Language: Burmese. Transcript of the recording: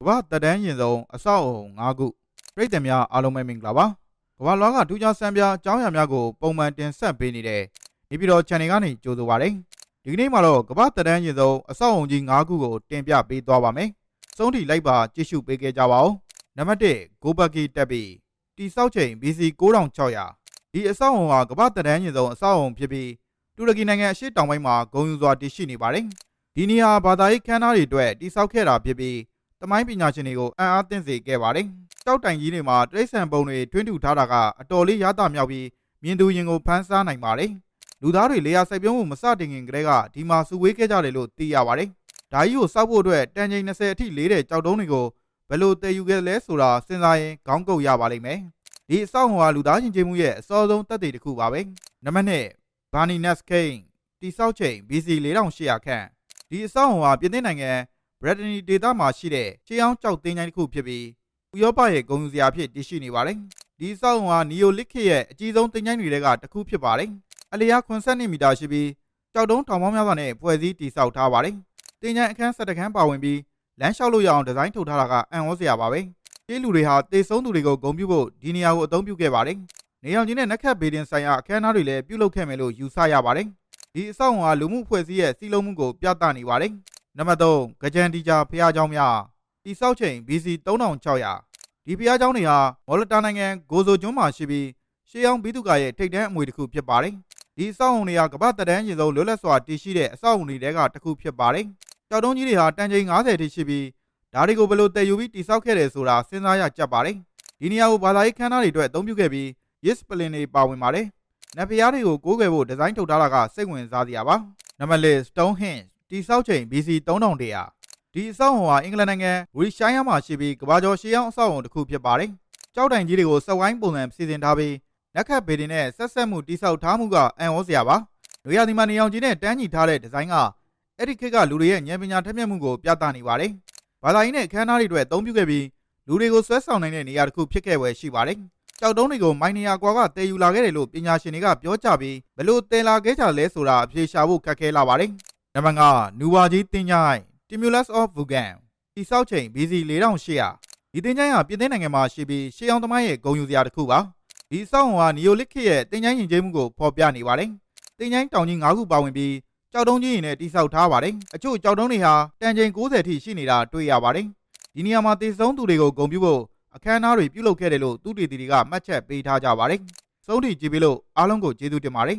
ကမ္ဘာတက်တန်းရင်ဆုံးအဆောက်အုံ၅ခုပြည်သူများအားလုံးပဲမင်္ဂလာပါကမ္ဘာလွှားကထူးခြားစံပြအကြောင်းအရာများကိုပုံမှန်တင်ဆက်ပေးနေတဲ့နေပြည်တော် channel ကနေကြိုဆိုပါရစေဒီကနေ့မှာတော့ကမ္ဘာတက်တန်းရင်ဆုံးအဆောက်အုံကြီး၅ခုကိုတင်ပြပေးသွားပါမယ်စုံးထိလိုက်ပါကြည့်ရှုပေးခဲ့ကြပါဦးနံပါတ်1ဂိုဘကီတက်ပြီးတိဆောက်ချိန် BC 9600ဒီအဆောက်အုံဟာကမ္ဘာတက်တန်းရင်ဆုံးအဆောက်အုံဖြစ်ပြီးတူရကီနိုင်ငံအရှေ့တောင်ပိုင်းမှာဂုံယူစွာတည်ရှိနေပါတယ်ဒီနေရာဘာသာရေးခမ်းနားတွေအတွက်တိဆောက်ခဲ့တာဖြစ်ပြီး တမိုင်းပညာရှင်တွေကိုအံ့အားသင့်စေခဲ့ပါတယ်။တောက်တိုင်ကြီးတွေမှာတရိษံပုံတွေထွင်းထူထားတာကအတော်လေးရတာမြောက်ပြီးမြင်သူရင်ကိုဖမ်းဆားနိုင်ပါတယ်။လူသားတွေလေယာစိုက်ပြုံးမှုမစတင်ခင်ကတည်းကဒီမှာစုဝေးခဲ့ကြတယ်လို့သိရပါတယ်။ဒါကြီးကိုစောက်ဖို့အတွက်တန်ချိန်20အထိလေးတဲ့ကြောက်တုံးတွေကိုဘယ်လိုတည်ယူခဲ့လဲဆိုတာစဉ်းစားရင်ခေါင်းကုပ်ရပါလိမ့်မယ်။ဒီအဆောက်အုံဟာလူသားချင်းချင်းမှုရဲ့အစောဆုံးတက်တဲ့တစ်ခုပါပဲ။နံပါတ်1ဘာနီနက်စ်ကိန်းတိဆောက်ချိန် BC 4800ခန့်ဒီအဆောက်အုံဟာပြင်သစ်နိုင်ငံ ဘရဒနီဒေသမှာရှိတဲ့ချေအောင်ကြောက်တင်းချိုင်းတစ်ခုဖြစ်ပြီးဥရောပရဲ့ဂုဏ်ယူစရာဖြစ်တည်ရှိနေပါတယ်။ဒီစောက်ဟာနီယိုလစ်ခေတ်ရဲ့အကြီးဆုံးတင်းချိုင်းတွေကတစ်ခုဖြစ်ပါတယ်။အလျား90မီတာရှိပြီးကြောက်တုံးထောင်ပေါင်းများစွာနဲ့ဖွဲ့စည်းတည်ဆောက်ထားပါတယ်။တင်းချိုင်းအခန်းဆက်တခန်းပါဝင်ပြီးလမ်းလျှောက်လို့ရအောင်ဒီဇိုင်းထုတ်ထားတာကအံ့ဩစရာပါပဲ။ဒီလူတွေဟာတေဆုံးသူတွေကိုဂုဏ်ပြုဖို့ဒီနေရာကိုအသုံးပြုခဲ့ပါတယ်။နေအောင်ကြီးနဲ့နက်ခတ်ဘေဒင်ဆိုင်ရာအခမ်းအနားတွေလည်းပြုလုပ်ခဲ့မယ်လို့ယူဆရပါတယ်။ဒီအဆောက်အုံဟာလူမှုဖွဲ့စည်းရဲ့စီးလုံးမှုကိုပြသနေပါတယ်။ နံပါတ်3ကြံတီဂျာဖျားเจ้าများတိဆောက်ချိန် BC 3600ဒီဖျားเจ้าတွေဟာမော်လတာနိုင်ငံဂိုဇိုကျွန်းမှာရှိပြီးရှေးအောင်ဘီသူကရဲ့ထိတ်တန်းအမွေတစ်ခုဖြစ်ပါတယ်ဒီအဆောက်အုံတွေကကမ္ဘာတဒန်းရင်ဆုံးလွတ်လပ်စွာတည်ရှိတဲ့အဆောက်အုံတွေထဲကတစ်ခုဖြစ်ပါတယ်ကြောက်တုံးကြီးတွေဟာတန်ချိန်90ထိရှိပြီးဒါတွေကိုဘယ်လိုတည်ယူပြီးတိဆောက်ခဲ့တယ်ဆိုတာစဉ်းစားရကြပါတယ်ဒီနေရာကိုဘာသာရေးခမ်းနားတွေအတွက်အသုံးပြုခဲ့ပြီး yes ပလင်တွေပါဝင်ပါတယ်နတ်ဖျားတွေကိုကိုးကွယ်ဖို့ဒီဇိုင်းထုတ်ထားတာကစိတ်ဝင်စားစရာပါနံပါတ်၄ Stonehenge တိဆောက်ချိန် BC 3100ဒီအဆောက်အုံဟာအင်္ဂလန်နိုင်ငံဝီရှိုင်းယာမှာရှိပြီးကဘာကျော်ရှေးအောင်အဆောက်အုံတစ်ခုဖြစ်ပါတယ်။ကြောက်တိုင်ကြီးတွေကိုစက်ဝိုင်းပုံစံစီစဉ်ထားပြီးလက်ခတ်ဘေးတွေနဲ့ဆက်ဆက်မှုတိဆောက်ထားမှုကအံ့ဩစရာပါ။လူရဒီမာနေအောင်ကြီးနဲ့တန်းကြီးထားတဲ့ဒီဇိုင်းကအဲ့ဒီခေတ်ကလူတွေရဲ့ဉာဏ်ပညာထက်မြက်မှုကိုပြသနေပါတယ်။ဘာသာရေးနဲ့အခမ်းအနားတွေအတွက်အသုံးပြုခဲ့ပြီးလူတွေကိုဆွဲဆောင်နိုင်တဲ့နေရာတစ်ခုဖြစ်ခဲ့ွယ်ရှိပါတယ်။ကြောက်တုံးတွေကိုမိုင်းနေရာကွာကတည်ယူလာခဲ့တယ်လို့ပညာရှင်တွေကပြောကြပြီးဘယ်လိုတည်လာခဲ့ကြလဲဆိုတာအဖြေရှာဖို့ခက်ခဲလာပါတယ်။ နံပါတ်5နူဝါကြီးတင်ကြိုင် Stimulus of Vugan တိဆောက်ချိန် BC 4800ဒီတင်ကြိုင်ဟာပြင်သစ်နိုင်ငံမှာရှိပြီးရှေးအောင်သမိုင်းရဲ့ဂုဏ်ယူစရာတစ်ခုပါဒီဆောက်ဟောဟာနီယိုလစ်ခေတ်ရဲ့တင်ကြိုင်ယဉ်ကျေးမှုကိုဖော်ပြနေပါတယ်တင်ကြိုင်တောင်ကြီး၅ခုပါဝင်ပြီးကြောက်တုံးကြီးရင်နဲ့တိဆောက်ထားပါတယ်အချို့ကြောက်တုံးတွေဟာတန်ချိန်90ထိရှိနေတာတွေ့ရပါတယ်ဒီနေရာမှာတည်ဆုံးသူတွေကိုဂုဏ်ပြုဖို့အခမ်းအနားတွေပြုလုပ်ခဲ့တယ်လို့သူတေတီတွေကမှတ်ချက်ပေးထားကြပါတယ်စုံးတီကြည့်ပြီးလို့အားလုံးကိုကျေးဇူးတင်ပါတယ်